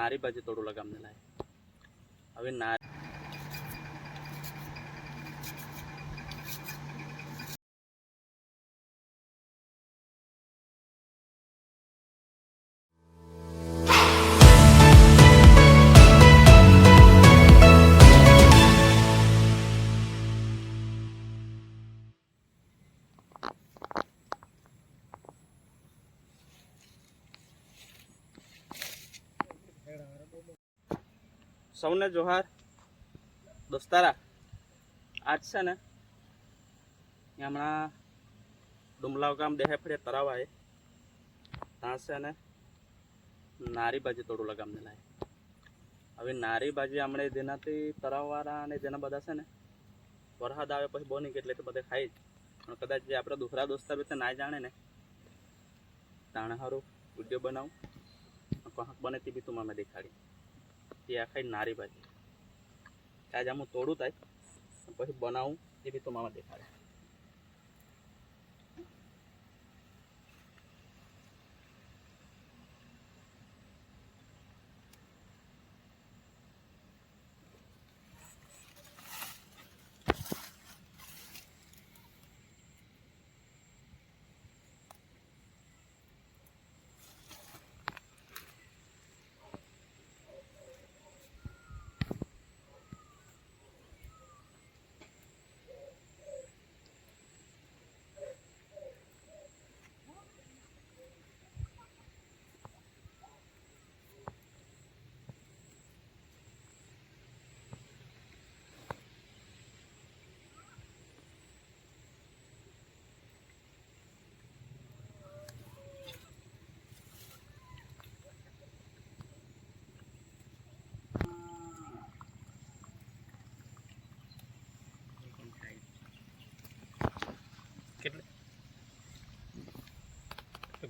નારી બાજુ થોડું લગામને લાય. હવે નારી સૌને જોહાર. દોસ્તારા, આજ છે ને, હમણાં ડુમલાવ ગામ દેહે ફળે તળાવ આવે ત્યાં છે ને, નારી બાજુ થોડું લગામને લાવે હવે નારી બાજુ હમણે જેનાથી તરાવવાળા અને જેના બધા છે ને વરસાદ આવે પછી બહુ નહીં એટલે તો બધે ખાઈ જ. પણ કદાચ જે આપણા દુખરા દોસ્તાર વિશે ના જાણે ને, તાણે સારું વીડિયો બનાવું. કહક બને તે બી તું મને દેખાડી. તે આખા નારી ભાજી આજે આમ તોડું થાય પછી બનાવું એ બી તો મામા દેખાડે.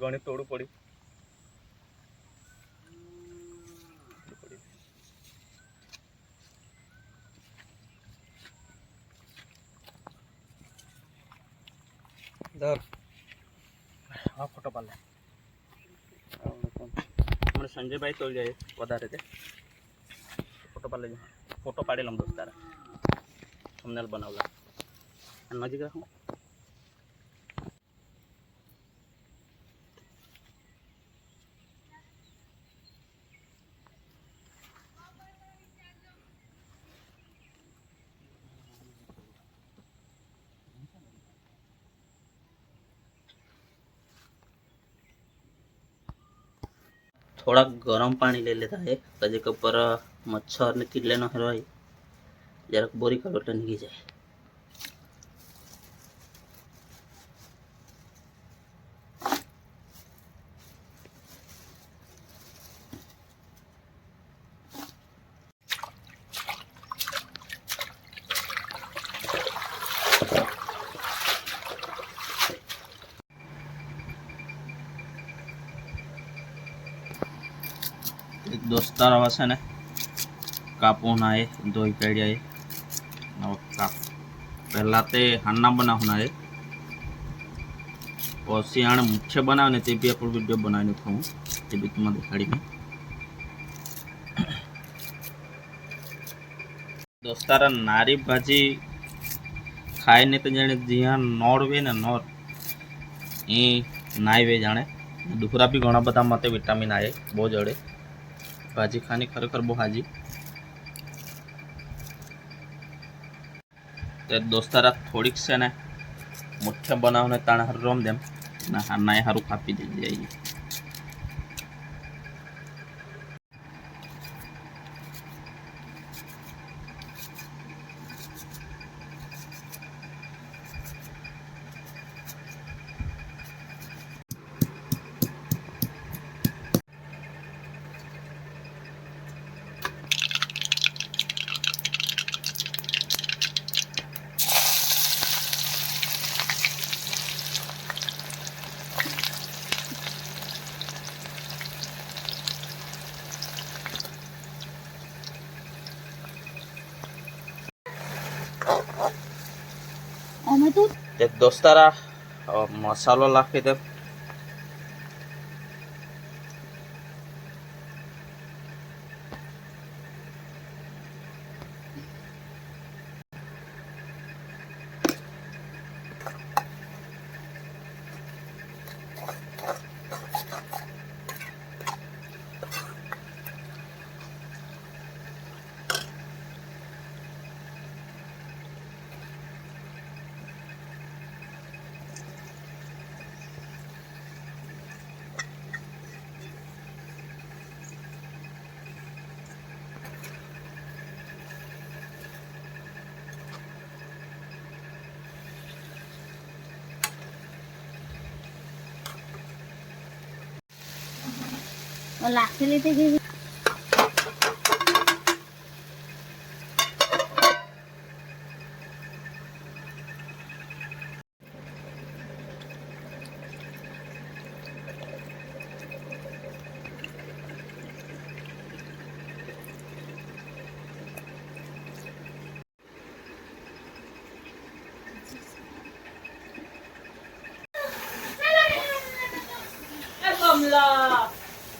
ઘણી તોડું પડ્યું. હા ફોટો પાડે હમણાં સંજયભાઈ તોડી જાય વધારે તે. ફોટો પાડી લેજો. ફોટો પાડી લઉં દોસ્ત તારા. થંબનેલ બનાવલા. નજીક રાખું. થોડાક ગરમ પાણી લઈ લેતા है કદી કે ઉપર મચ્છર ને કીડલે નો હોય જરાક બોરી કરો એટલે નીકળી જાય. એક દોસ્તાર આવા છે ને કાપોના એ, ધોઈ કાઢ્યા એ. કાપ. પહેલાં તે હાના બનાવના એ. પછી આણે મુખ્ય બનાવે ને તે બી આપણો વીડિયો બનાવીને થવું તે બી તમને દેખાડીને. દોસ્તારા નારી ભાજી ખાઈને તો જાણે જ્યાં નોર વે ને નોર. એ નાઈ વે જાણે. દુખરા બી ઘણા બધા માટે વિટામિન આવે બહુ જડે ભાજી ખાની ખરેખર બહુ હાજી તે દોસ્તારા થોડીક છે ને મુઠ્ઠે બનાવને તાણે હારું રમ દેમ ને હારના એ હારું કાપી દઈ જાય અમે તો દોસ્તારા મસાલો નાખી દે. লাখ ছেলে থেকে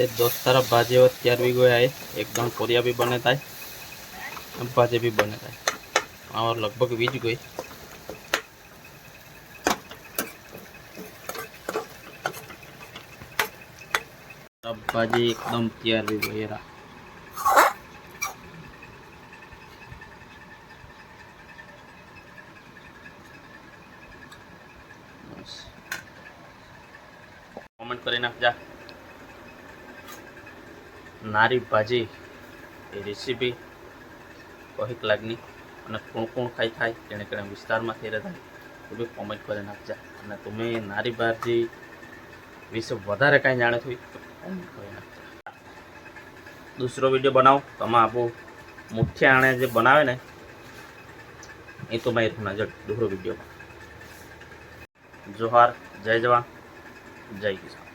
તે દોસ્ત તરફ ભાજી હોય ત્યાર બી ગયા એકદમ કોરિયા બી બને થાય ભાજી બી બને થાય આમાં લગભગ વીજ ગઈ. ભાજી એકદમ તૈયાર બી ગઈ કરી નાખજા. નારી ભાજી એ રેસીપી કહીક લાગની અને કોણ કોણ ખાઈ થાય કણે વિસ્તારમાં થઈ રહેતા તો બી કોમેન્ટ કરી નાખજા. અને તમે નારી ભાજી વિશે વધારે કાંઈ જાણે હોય તો કોમેન્ટ કરી નાખજા. દૂસરો વીડિયો બનાવો તમે આપો મુઠ્યા આણે જે બનાવે ને, એ તો મેં નજર દૂસરો વીડિયો જોહાર, જય જવાન, જય કિસાન.